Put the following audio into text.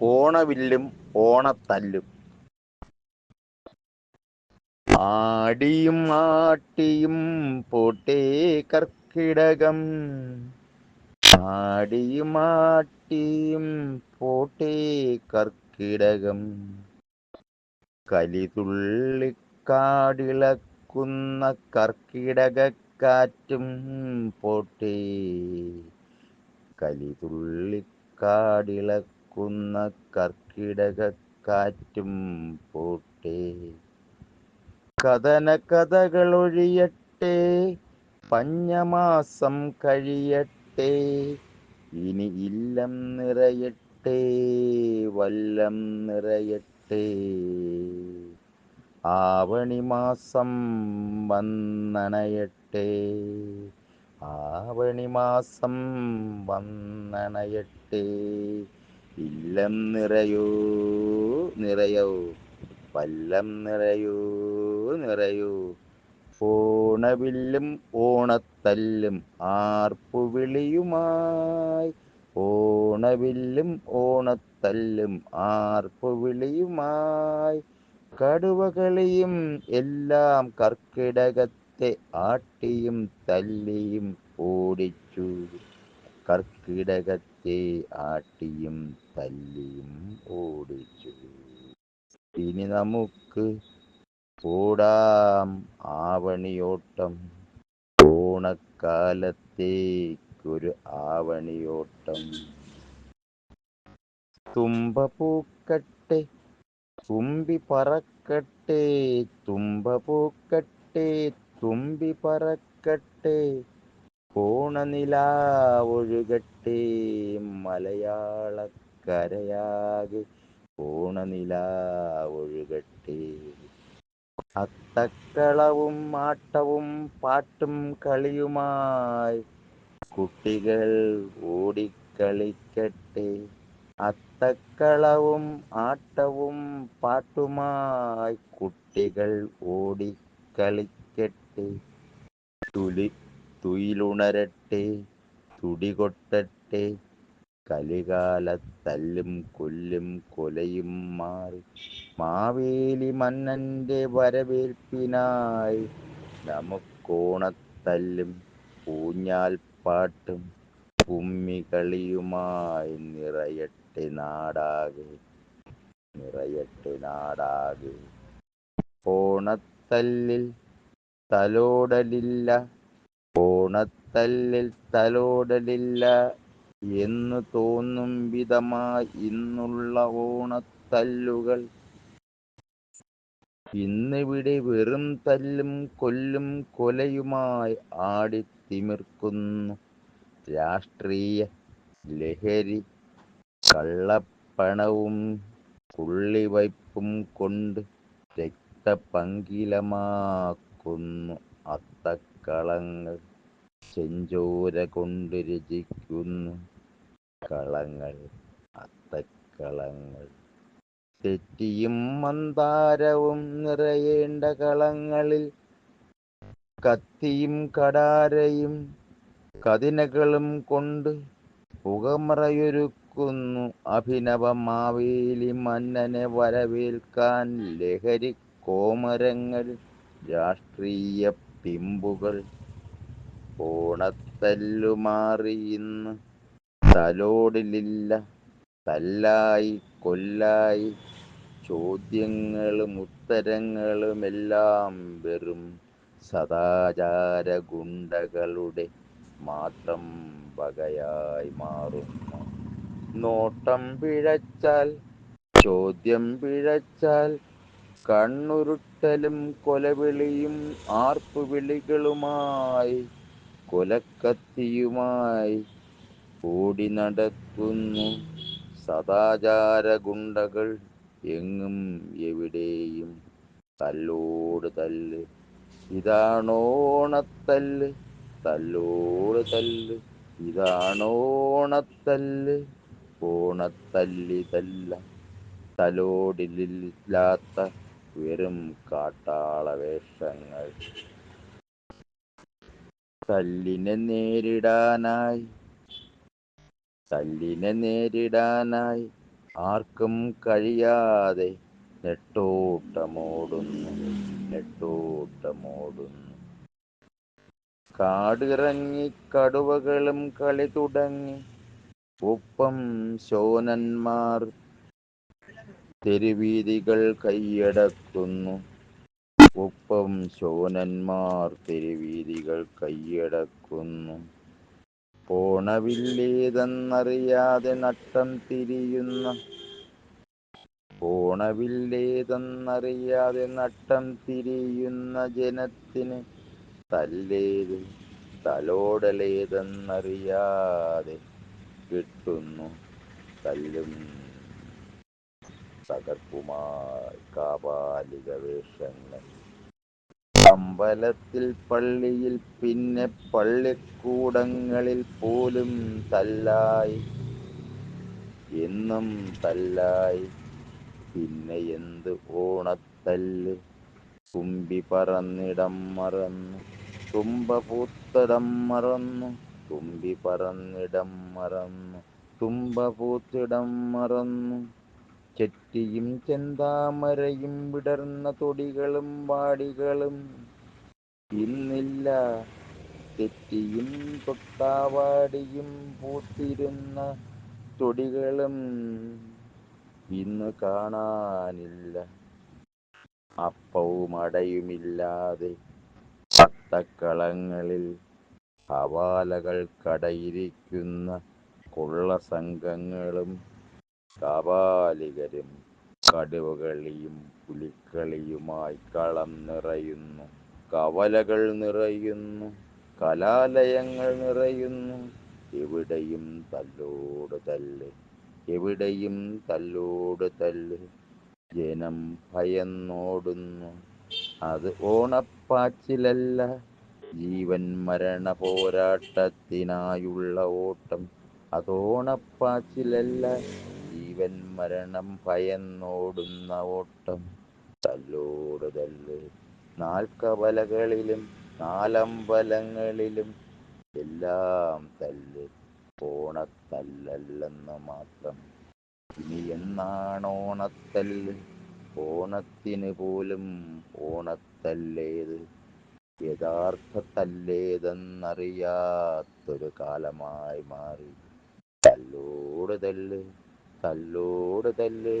ഓണവില്ലും ഓണത്തല്ലും. ആടിയും ആട്ടിയും പോട്ടേ കർക്കിടകം. ആടിയും ആട്ടിയും പോട്ടേ കർക്കിടകം. കലിതുള്ളിക്കാടിളക്കുന്ന കർക്കിടകക്കാറ്റും പോട്ടേ. കലിതുള്ളിക്കാടിളക്കുന്ന കർക്കിടകക്കാറ്റും പോട്ടെ. കഥന കഥകളൊഴിയട്ടെ പഞ്ഞമാസം കഴിയട്ടെ ഇനി ഇല്ലം നിറയട്ടെ വല്ലം നിറയട്ടെ. ആവണി മാസം വന്നണയട്ടെ ആവണി മാസം വന്നണയട്ടെ. ഇല്ലം നിറയൂ നിറയൂ പല്ലം നിറയൂ നിറയൂ. ഓണവില്ലും ഓണത്തല്ലും ആർപ്പുവിളിയുമായി ഓണവില്ലും ഓണത്തല്ലും ആർപ്പുവിളിയുമായി കടുവകളിയും എല്ലാം കർക്കിടകത്തെ ആട്ടിയും തല്ലിയും ഓടിച്ചു. കർക്കിടകത്തെ ആട്ടിയും തല്ലിയും ഓടിച്ചു. ഇനി നമുക്ക് ഓടാം ആവണിയോട്ടം. ഓണക്കാലത്തേക്കൊരു ആവണിയോട്ടം. തുമ്പ പൂക്കട്ടെ തുമ്പി പറക്കട്ടെ തുമ്പ പൂക്കട്ടെ തുമ്പി പറക്കട്ടെ. ഓണനിലാവൊഴുകട്ടെ മലയാളക്കരയാകെ. ഓണനിലാവൊഴുകട്ടെ അത്തക്കളവും ആട്ടവും പാട്ടും കളിയുമായി കുട്ടികൾ ഓടിക്കളിക്കട്ടെ. അത്തക്കളവും ആട്ടവും പാട്ടുമായി കുട്ടികൾ ഓടിക്കളിക്കട്ടെ. തുലി തുയിലുണരട്ടെ തുടികൊട്ടട്ടെ കലികാലത്തല്ലും കൊല്ലും കൊലയും മാറി. മാവേലി മന്നന്റെ വരവേൽപ്പിനായി നമുക്കോണത്തല്ലും ഊഞ്ഞാൽപ്പാട്ടും കുമ്മികളിയുമായി നിറയട്ടെ നാടാകെ നിറയട്ടെ നാടാകെ. ഓണത്തല്ലിൽ തലോടലില്ല ഓണത്തല്ലിൽ തലോടലില്ല എന്നു തോന്നും വിധമായി ഇന്നുള്ള ഓണത്തല്ലുകൾ. ഇന്നിവിടെ വെറും തല്ലും കൊല്ലും കൊലയുമായി ആടിത്തിമിർക്കുന്നു. രാഷ്ട്രീയ ലഹരി കള്ളപ്പണവും പുള്ളിവയ്പും കൊണ്ട് രക്തപങ്കിലമാക്കുന്നു അത്തക്കളങ്ങൾ ചെഞ്ചോര കൊണ്ട് രചിക്കുന്നു. കളങ്ങൾ അത്തക്കളങ്ങൾ. തെറ്റിയും മന്ദാരവും നിറയേണ്ട കളങ്ങളിൽ കത്തിയും കടാരയും കതിനകളും കൊണ്ട് പുകമറയൊരുക്കുന്നു. അഭിനവ മാവേലി മന്നനെ വരവേൽക്കാൻ ലഹരി കോമരങ്ങൾ രാഷ്ട്രീയ പിമ്പുകൾ ഓണത്തല്ലുമാറി ഇന്ന് തലോടലില്ല തല്ലായി കൊല്ലായി ചോദ്യങ്ങളും ഉത്തരങ്ങളുമെല്ലാം വെറും സദാചാര ഗുണ്ടകളുടെ മാത്രം വകയായി മാറുന്നു. നോട്ടം പിഴച്ചാൽ ചോദ്യം പിഴച്ചാൽ കണ്ണുരുട്ടലും കൊലവിളിയും ആർപ്പുവിളികളുമായി കൊലക്കത്തിയുമായി ഓടി നടക്കുന്നു. സദാചാര ഗുണ്ടകൾ എങ്ങും എവിടെയും തല്ലോട് തല്ല്. ഇതാണോണത്തല്ല് തല്ലോട് തല്ല്. ഇതാണോണത്തല്ല് ഓണത്തല്ലിതല്ല. തലോടിലില്ലാത്ത വെറും കാട്ടാള വേഷങ്ങൾ തല്ലിനെ നേരിടാനായി തല്ലിനെ നേരിടാനായി ആർക്കും കഴിയാതെ നെട്ടോട്ടമോടുന്നു നെട്ടോട്ടമോടുന്നു. കാടിറങ്ങി കടുവകളും കളി തുടങ്ങി. ഒപ്പം ശോനന്മാർ തെരുവീതികൾ കൈയടക്കുന്നു. ഒപ്പം ശോനന്മാർ തെരുവീതികൾ കൈയടക്കുന്നു. പോണവില്ലേതെന്നറിയാതെ നട്ടം തിരിയുന്ന പോണവില്ലേതെന്നറിയാതെ നട്ടം തിരിയുന്ന ജനത്തിന് തല്ലേത് തലോടലേതെന്നറിയാതെ കിട്ടുന്നു തല്ലും തകർപ്പുമായി കാപാലിക വേഷങ്ങൾ അമ്പലത്തിൽ പള്ളിയിൽ പിന്നെ പള്ളിക്കൂടങ്ങളിൽ പോലും തല്ലായി. എന്നും തല്ലായി. പിന്നെ എന്ത് ഓണത്തല്ല്? കുമ്പി പറന്നിടം മറന്നു. തുമ്പ പൂത്തടം മറന്നു. തുമ്പി പറന്നിടം മറന്നു. തുമ്പ പൂത്തിടം മറന്നു. ചെറ്റിയും ചെന്താമരയും വിടർന്ന തൊടികളും വാടികളും ഇന്നില്ല. തെറ്റിയും തൊട്ടാവാടിയും പൂത്തിരുന്ന തൊടികളും ഇന്ന് കാണാനില്ല. അപ്പവും അടയുമില്ലാതെ പട്ടക്കളങ്ങളിൽ ഹവാലകൾ കടയിരിക്കുന്ന കൊള്ള സംഘങ്ങളും കാപാലികരും കടുവകളിയും പുലിക്കളിയുമായി കളം നിറയുന്നു കവലകൾ നിറയുന്നു കലാലയങ്ങൾ നിറയുന്നു. എവിടെയും തല്ലോട് തല്ല് എവിടെയും തല്ലോട് തല്ല്. ജനം ഭയന്നോടുന്നു. അത് ഓണപ്പാച്ചിലല്ല ജീവൻ മരണ പോരാട്ടത്തിനായുള്ള ഓട്ടം. അതോണപ്പാച്ചിലല്ല മരണം ഭയന്നോടുന്ന ഓട്ടം. തല്ലോട് തല്ല് നാൽക്കവലകളിലും നാലമ്പലങ്ങളിലും എല്ലാം തല്ല്. ഓണത്തല്ലല്ലെന്ന് മാത്രം. ഇനി എന്നാണോണത്തല്ല് ഓണത്തിന് പോലും ഓണത്തല്ലേത്? യഥാർത്ഥ തല്ലേതെന്നറിയാത്തൊരു കാലമായി മാറി. തല്ലോട് തല്ല് തല്ലോട് തല്ല്.